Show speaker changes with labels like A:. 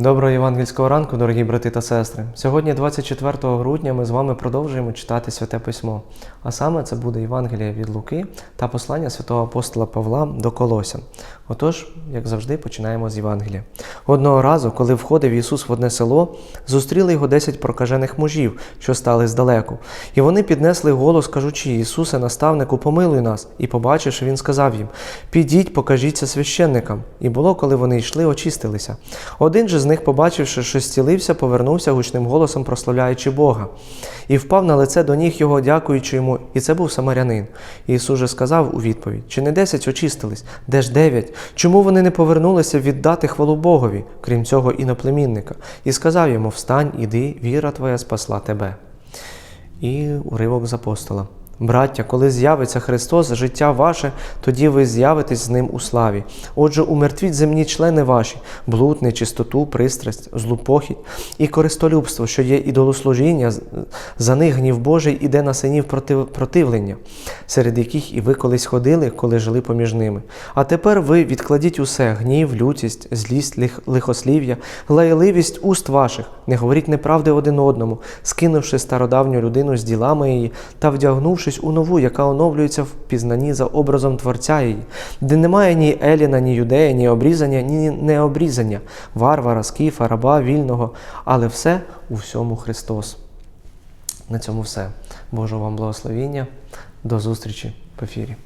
A: Доброго євангельського ранку, дорогі брати та сестри. Сьогодні, 24 грудня, ми з вами продовжуємо читати Святе Письмо. А саме це буде Євангеліє від Луки та послання святого апостола Павла до Колосян. Отож, як завжди, починаємо з Євангелія. Одного разу, коли входив Ісус в одне село, зустріли його десять прокажених мужів, що стали здалеку. І вони піднесли голос, кажучи: Ісусе, наставнику, помилуй нас. І побачивши, він сказав їм: Підіть, покажіться священникам. І було, коли вони йшли, очистилися. Один же з них, побачивши, що зцілився, повернувся гучним голосом, прославляючи Бога, і впав на лице до ніг його, дякуючи йому, і це був самарянин. Ісус же сказав у відповідь: Чи не десять очистились? Де ж дев'ять? Чому вони не повернулися віддати хвалу Богові, крім цього іноплемінника? І сказав йому: Встань, іди, віра твоя спасла тебе. І уривок з апостола. Браття, коли з'явиться Христос, життя ваше, тоді ви з'явитесь з ним у славі. Отже, умертвіть земні члени ваші, блуд, нечистоту, пристрасть, злупохідь і користолюбство, що є ідолослужіння, за них гнів Божий іде на синів против, противлення, серед яких і ви колись ходили, коли жили поміж ними. А тепер ви відкладіть усе гнів, лютість, злість, лих, лихослів'я, лаяливість уст ваших, не говоріть неправди один одному, скинувши стародавню людину з ділами її та вдягнувшись у нову, яка оновлюється в пізнанні за образом Творця її, де немає ні Еліна, ні юдея, ні обрізання, ні необрізання, варвара, скіфа, раба, вільного, але все у всьому Христос. На цьому все. Божого вам благословіння. До зустрічі в ефірі.